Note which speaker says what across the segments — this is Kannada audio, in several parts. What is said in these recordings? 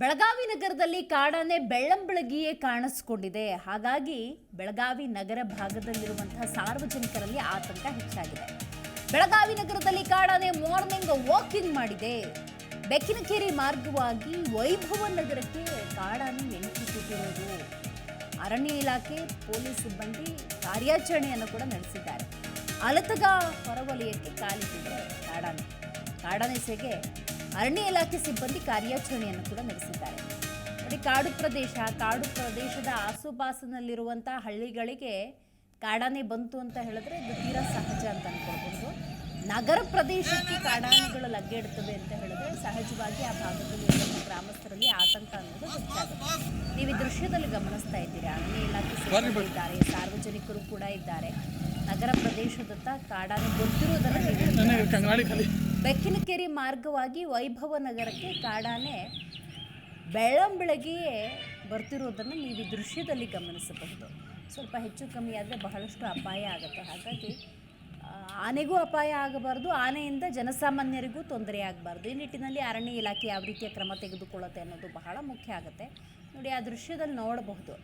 Speaker 1: ಬೆಳಗಾವಿ ನಗರದಲ್ಲಿ ಕಾಡಾನೆ ಬೆಳ್ಳಂಬೆಳಗಿಯೇ ಕಾಣಿಸಿಕೊಂಡಿದೆ. ಹಾಗಾಗಿ ಬೆಳಗಾವಿ ನಗರ ಭಾಗದಲ್ಲಿರುವಂತಹ ಸಾರ್ವಜನಿಕರಲ್ಲಿ ಆತಂಕ ಹೆಚ್ಚಾಗಿದೆ. ಬೆಳಗಾವಿ ನಗರದಲ್ಲಿ ಕಾಡಾನೆ ಮಾರ್ನಿಂಗ್ ವಾಕಿಂಗ್ ಮಾಡಿದೆ. ಬೆಕ್ಕಿನಕೆರೆ ಮಾರ್ಗವಾಗಿ ವೈಭವ ನಗರಕ್ಕೆ ಕಾಡಾನೆ ಎಣಿಸುತ್ತಿರುವುದು ಸುತ್ತಿರುವುದು ಅರಣ್ಯ ಇಲಾಖೆ, ಪೊಲೀಸ್ ಸಿಬ್ಬಂದಿ ಕಾರ್ಯಾಚರಣೆಯನ್ನು ಕೂಡ ನಡೆಸಿದ್ದಾರೆ. ಅಲತಗ ಹೊರವಲಯಕ್ಕೆ ಕಾಲಿಟ್ಟಿದೆ ಕಾಡಾನೆ. ಕಾಡಾನೆ ಸೆಗೆ ಅರಣ್ಯ ಇಲಾಖೆ ಸಿಬ್ಬಂದಿ ಕಾರ್ಯಾಚರಣೆಯನ್ನು ಕೂಡ ನಡೆಸಿದ್ದಾರೆ. ಅದೇ ಕಾಡು ಪ್ರದೇಶ ಕಾಡು ಪ್ರದೇಶದ ಆಸುಪಾಸಿನಲ್ಲಿರುವಂತಹ ಹಳ್ಳಿಗಳಿಗೆ ಕಾಡಾನೆ ಬಂತು ಅಂತ ಹೇಳಿದ್ರೆ ಇದು ತೀರಾ ಸಹಜ ಅಂತ ಅನ್ಕೊಳ್ಬಹುದು. ನಗರ ಪ್ರದೇಶಕ್ಕೆ ಕಾಡಾನೆಗಳು ಲಗ್ಗೆಡ್ತವೆ ಅಂತ ಹೇಳಿದ್ರೆ ಸಹಜವಾಗಿ ಆ ಭಾಗದಲ್ಲಿ ಗ್ರಾಮಸ್ಥರಲ್ಲಿ ಆತಂಕ ಅನ್ನೋದು ಹೆಚ್ಚಾಗುತ್ತೆ. ನೀವು ಈ ದೃಶ್ಯದಲ್ಲಿ ಗಮನಿಸ್ತಾ ಇದ್ದೀರಾ? ಅರಣ್ಯ ಇಲಾಖೆ ಇದ್ದಾರೆ ಸಾರ್ವಜನಿಕರು ಕೂಡ ಇದ್ದಾರೆ. ನಗರ ಪ್ರದೇಶದತ್ತ ಕಾಡಾನೆ ಗೊತ್ತಿರುವುದನ್ನು ಬೆಕ್ಕಿನಕೆರೆ ಮಾರ್ಗವಾಗಿ ವೈಭವ ನಗರಕ್ಕೆ ಕಾಡಾನೆ ಬೆಳ್ಳಂಬೆಳಗ್ಗೆಯೇ ಬರ್ತಿರೋದನ್ನು ನೀವು ದೃಶ್ಯದಲ್ಲಿ ಗಮನಿಸಬಹುದು. ಸ್ವಲ್ಪ ಹೆಚ್ಚು ಕಮ್ಮಿ ಆದರೆ ಬಹಳಷ್ಟು ಅಪಾಯ ಆಗುತ್ತೆ. ಹಾಗಾಗಿ ಆನೆಗೂ ಅಪಾಯ ಆಗಬಾರ್ದು. ಆನೆಯಿಂದ ಜನಸಾಮಾನ್ಯರಿಗೂ ತೊಂದರೆ ಆಗಬಾರ್ದು. ಈ ನಿಟ್ಟಿನಲ್ಲಿ ಅರಣ್ಯ ಇಲಾಖೆ ಯಾವ ರೀತಿಯ ಕ್ರಮ ತೆಗೆದುಕೊಳ್ಳುತ್ತೆ ಅನ್ನೋದು ಬಹಳ ಮುಖ್ಯ ಆಗುತ್ತೆ. ನೋಡಿ, ಆ ದೃಶ್ಯದಲ್ಲಿ ನೋಡಬಹುದು.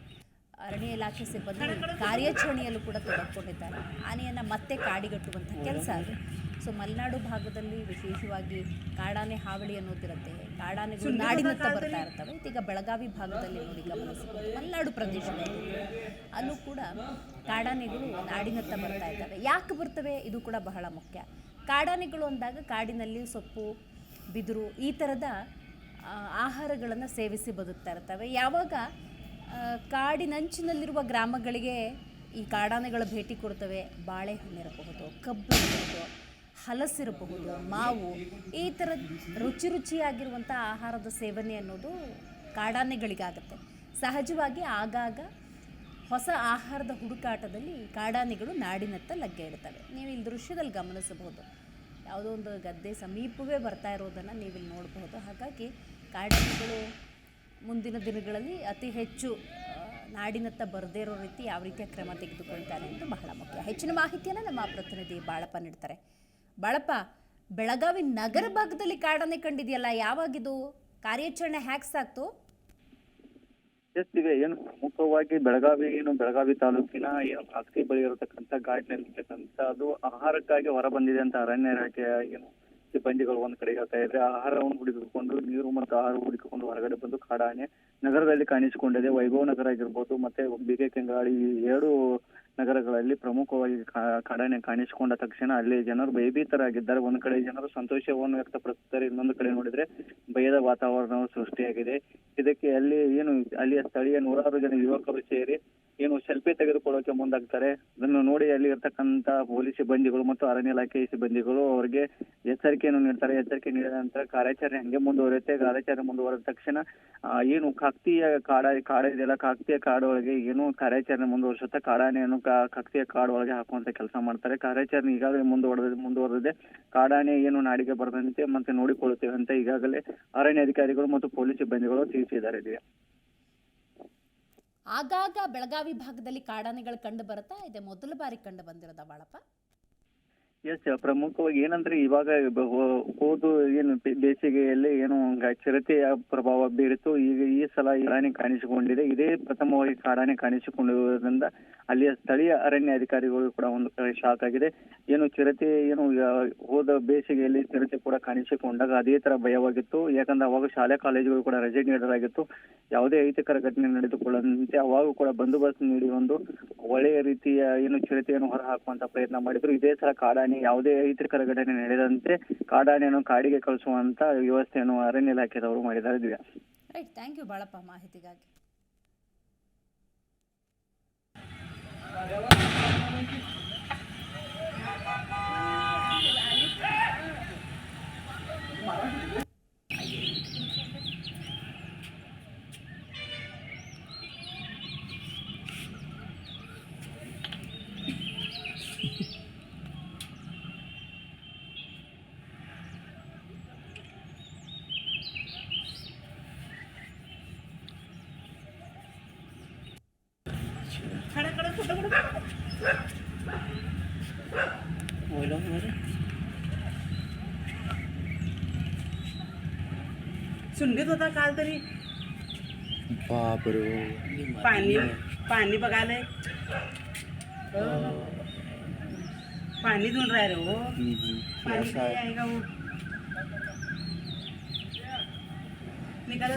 Speaker 1: ಅರಣ್ಯ ಇಲಾಖೆ ಸಿಬ್ಬಂದಿ ಕಾರ್ಯಾಚರಣೆಯಲ್ಲೂ ಕೂಡ ತೊಡಗಿಕೊಂಡಿದ್ದಾರೆ. ಆನೆಯನ್ನು ಮತ್ತೆ ಕಾಡಿಗಟ್ಟುವಂಥ ಕೆಲಸ ಅದು. ಸೊ ಮಲೆನಾಡು ಭಾಗದಲ್ಲಿ ವಿಶೇಷವಾಗಿ ಕಾಡಾನೆ ಹಾವಳಿ ಅನ್ನೋದಿರುತ್ತೆ. ಕಾಡಾನೆಗಳು ನಾಡಿನತ್ತ ಬರ್ತಾ ಇರ್ತವೆ. ಇದೀಗ ಬೆಳಗಾವಿ ಭಾಗದಲ್ಲಿ ನೋಡಿ ಗಮನಿಸಬಹುದು ಮಲೆನಾಡು ಪ್ರದೇಶದಲ್ಲಿ. ಅಲ್ಲೂ ಕೂಡ ಕಾಡಾನೆಗಳು ನಾಡಿನತ್ತ ಬರ್ತಾ ಇದ್ದಾವೆ. ಯಾಕೆ ಬರ್ತವೆ? ಇದು ಕೂಡ ಬಹಳ ಮುಖ್ಯ. ಕಾಡಾನೆಗಳು ಅಂದಾಗ ಕಾಡಿನಲ್ಲಿ ಸೊಪ್ಪು ಬಿದಿರು ಈ ಥರದ ಆಹಾರಗಳನ್ನು ಸೇವಿಸಿ ಬದುಕ್ತಾ ಇರ್ತವೆ. ಯಾವಾಗ ಕಾಡಿನಂಚಿನಲ್ಲಿರುವ ಗ್ರಾಮಗಳಿಗೆ ಈ ಕಾಡಾನೆಗಳು ಭೇಟಿ ಕೊಡ್ತವೆ. ಬಾಳೆಹಣ್ಣಿರಬಹುದು ಕಬ್ಬು ಇರಬಹುದು ಹಲಸಿರಬಹುದು ಮಾವು, ಈ ಥರ ರುಚಿ ರುಚಿಯಾಗಿರುವಂಥ ಆಹಾರದ ಸೇವನೆ ಅನ್ನೋದು ಕಾಡಾನೆಗಳಿಗಾಗುತ್ತೆ. ಸಹಜವಾಗಿ ಆಗಾಗ ಹೊಸ ಆಹಾರದ ಹುಡುಕಾಟದಲ್ಲಿ ಕಾಡಾನೆಗಳು ನಾಡಿನತ್ತ ಲಗ್ಗೆ ಇಡ್ತವೆ. ನೀವು ಇಲ್ಲಿ ದೃಶ್ಯದಲ್ಲಿ ಗಮನಿಸಬಹುದು. ಯಾವುದೋ ಒಂದು ಗದ್ದೆ ಸಮೀಪವೇ ಬರ್ತಾ ಇರೋದನ್ನು ನೀವಿಲ್ಲಿ ನೋಡಬಹುದು. ಹಾಗಾಗಿ ಕಾಡಾನೆಗಳು ಮುಂದಿನ ದಿನಗಳಲ್ಲಿ ಅತಿ ಹೆಚ್ಚು ನಾಡಿನತ್ತ ಬರದೇ ಇರೋ ರೀತಿ ಯಾವ ರೀತಿಯ ಕ್ರಮ ತೆಗೆದುಕೊಳ್ತಾರೆ ಅಂತ ಬಹಳ ಮುಖ್ಯ. ಹೆಚ್ಚಿನ ಮಾಹಿತಿಯನ್ನು ನಮ್ಮ ಪ್ರತಿನಿಧಿ ಬಾಳಪ್ಪ ನೀಡ್ತಾರೆ. ಬಾಳಪ್ಪ, ಬೆಳಗಾವಿ ನಗರ ಭಾಗದಲ್ಲಿ ಕಾಡನೆ ಕಂಡಿದೆಯಲ್ಲ, ಯಾವಾಗಿದು? ಕಾರ್ಯಾಚರಣೆ ಹ್ಯಾಕ್ಸ್ ಆಗ್ತು
Speaker 2: ಇವೆ ಏನು ಪ್ರಮುಖವಾಗಿ ಬೆಳಗಾವಿ ಏನು, ಬೆಳಗಾವಿ ತಾಲೂಕಿನ ಏನು ಖಾಸಗಿ ಬಳಿ ಇರತಕ್ಕಂಥ ಗಾಡಿನಲ್ಲಿ ಅದು ಆಹಾರಕ್ಕಾಗಿ ಹೊರಬಂದಿದೆ ಅಂತ ಅರಣ್ಯ ಇಲಾಖೆಯ ಏನು ಸಿಬ್ಬಂದಿಗಳು ಒಂದ್ ಕಡೆ ಹೇಳ್ತಾ ಇದ್ರೆ ಆಹಾರವನ್ನು ಹುಡುಕಿಕೊಂಡು ನೀರು ಮತ್ತು ಆಹಾರ ಹುಡುಕಿಕೊಂಡು ಹೊರಗಡೆ ಬಂದು ಕಾಡಾನೆ ನಗರದಲ್ಲಿ ಕಾಣಿಸಿಕೊಂಡಿದೆ. ವೈಭವ ನಗರ ಆಗಿರ್ಬೋದು, ಮತ್ತೆ ಬಿಗೆ ಕೆಂಗಾಳಿ ಎರಡು ನಗರಗಳಲ್ಲಿ ಪ್ರಮುಖವಾಗಿ ಕಾಡಾನೆ ಕಾಣಿಸಿಕೊಂಡ ತಕ್ಷಣ ಅಲ್ಲಿ ಜನರು ಭಯಭೀತರಾಗಿದ್ದಾರೆ. ಒಂದ್ ಕಡೆ ಜನರು ಸಂತೋಷವನ್ನು ವ್ಯಕ್ತಪಡಿಸುತ್ತಾರೆ ಇನ್ನೊಂದು ಕಡೆ ನೋಡಿದ್ರೆ ಭಯದ ವಾತಾವರಣವು ಸೃಷ್ಟಿಯಾಗಿದೆ. ಇದಕ್ಕೆ ಅಲ್ಲಿ ಏನು, ಅಲ್ಲಿಯ ಸ್ಥಳೀಯ ನೂರಾರು ಜನ ಯುವಕರು ಸೇರಿ ಏನು ಸೆಲ್ಫಿ ತೆಗೆದುಕೊಳ್ಳೋಕೆ ಮುಂದಾಗ್ತಾರೆ. ಅದನ್ನು ನೋಡಿ ಅಲ್ಲಿ ಇರ್ತಕ್ಕಂತ ಪೊಲೀಸ್ ಸಿಬ್ಬಂದಿಗಳು ಮತ್ತು ಅರಣ್ಯ ಇಲಾಖೆ ಸಿಬ್ಬಂದಿಗಳು ಅವರಿಗೆ ಎಚ್ಚರಿಕೆಯನ್ನು ನೀಡ್ತಾರೆ. ಎಚ್ಚರಿಕೆ ನೀಡಿದ ನಂತರ ಕಾರ್ಯಾಚರಣೆ ಹಂಗೆ ಮುಂದುವರಿಯುತ್ತೆ. ಕಾರ್ಯಾಚರಣೆ ಮುಂದುವರೆದ ತಕ್ಷಣ ಏನು ಕಾಕ್ತಿಯ ಕಾಡ ಕಾಡ ಇದೆಯಲ್ಲ, ಕಾಕ್ತಿಯ ಕಾಡೊಳಗೆ ಏನು ಕಾರ್ಯಾಚರಣೆ ಮುಂದುವರಿಸುತ್ತೆ. ಕಾಡಾನೆಯನ್ನು ಕಾ- ಕಾಡ್ ಕಾಡೊಳಗೆ ಹಾಕುವಂತ ಕೆಲಸ ಮಾಡ್ತಾರೆ. ಕಾರ್ಯಾಚರಣೆ ಈಗಾಗಲೇ ಮುಂದುವರೆದ, ಮುಂದುವರೆದಿದೆ. ಕಾಡಾನೆ ಏನು ನಾಡಿಗೆ ಬರದಂತೆ ಮತ್ತೆ ನೋಡಿಕೊಳ್ಳುತ್ತೇವೆ ಅಂತ ಈಗಾಗಲೇ ಅರಣ್ಯ ಅಧಿಕಾರಿಗಳು ಮತ್ತು ಪೊಲೀಸ್ ಸಿಬ್ಬಂದಿಗಳು ತಿಳಿಸಿದ್ದಾರೆ
Speaker 1: ಆಗಾಗ ಬೆಳಗಾವಿ ಭಾಗದಲ್ಲಿ ಕಾಡಾನೆಗಳು ಕಂಡು ಬರುತ್ತಾ? ಇದೆ ಮೊದಲ ಬಾರಿ ಕಂಡು ಬಂದಿರೋದ ಬಾಳಪ್ಪ
Speaker 2: ಎಸ್ ಪ್ರಮುಖವಾಗಿ ಏನಂದ್ರೆ ಇವಾಗ ಹೋದು ಏನು ಬೇಸಿಗೆಯಲ್ಲಿ ಏನು ಚಿರತೆಯ ಪ್ರಭಾವ ಬೀರಿತು. ಈಗ ಈ ಸಲ ಕಾಡಾನೆ ಕಾಣಿಸಿಕೊಂಡಿದೆ. ಇದೇ ಪ್ರಥಮವಾಗಿ ಕಾಡಾನೆ ಕಾಣಿಸಿಕೊಂಡಿರುವುದರಿಂದ ಅಲ್ಲಿಯ ಸ್ಥಳೀಯ ಅರಣ್ಯ ಅಧಿಕಾರಿಗಳು ಕೂಡ ಒಂದು ಶಾಕ್ ಆಗಿದೆ. ಏನು ಚಿರತೆ ಏನು ಹೋದ ಬೇಸಿಗೆಯಲ್ಲಿ ಚಿರತೆ ಕೂಡ ಕಾಣಿಸಿಕೊಂಡಾಗ ಅದೇ ತರ ಭಯವಾಗಿತ್ತು. ಯಾಕಂದ್ರೆ ಅವಾಗ ಶಾಲೆ ಕಾಲೇಜುಗಳು ಕೂಡ ರಜೆ ನೀಡಲಾಗಿತ್ತು. ಯಾವುದೇ ಅಹಿತಕರ ಘಟನೆ ನಡೆದುಕೊಳ್ಳದಂತೆ ಅವಾಗ ಕೂಡ ಬಂದೋಬಸ್ತ್ ನೀಡಿ ಒಂದು ಒಳ್ಳೆಯ ರೀತಿಯ ಏನು ಚಿರತೆಯನ್ನು ಹೊರಹಾಕುವಂತ ಪ್ರಯತ್ನ ಮಾಡಿದ್ರು. ಇದೇ ತರ ಕಾಡಾನೆ ಘಟನೆ ಯಾವುದೇ ಅಹಿತಕರ ಘಟನೆ ನಡೆದಂತೆ ಕಾಡಾನೆಯನ್ನು ಕಾಡಿಗೆ ಕಳಿಸುವಂತ ವ್ಯವಸ್ಥೆಯನ್ನು ಅರಣ್ಯ ಇಲಾಖೆದವರು ಮಾಡಿದ್ದಾರೆ Divya.
Speaker 1: Right thank you Balappa ಮಾಹಿತಿಗಾಗಿ.
Speaker 3: खड़ा खड़ा फ़ोटो बोलो मुझे सुंदीत होता काल तरी
Speaker 4: बाप रे.
Speaker 3: पाणी पाणी बघायला पाणी धुन राहिले हो पाणी आहे का हो निकाल.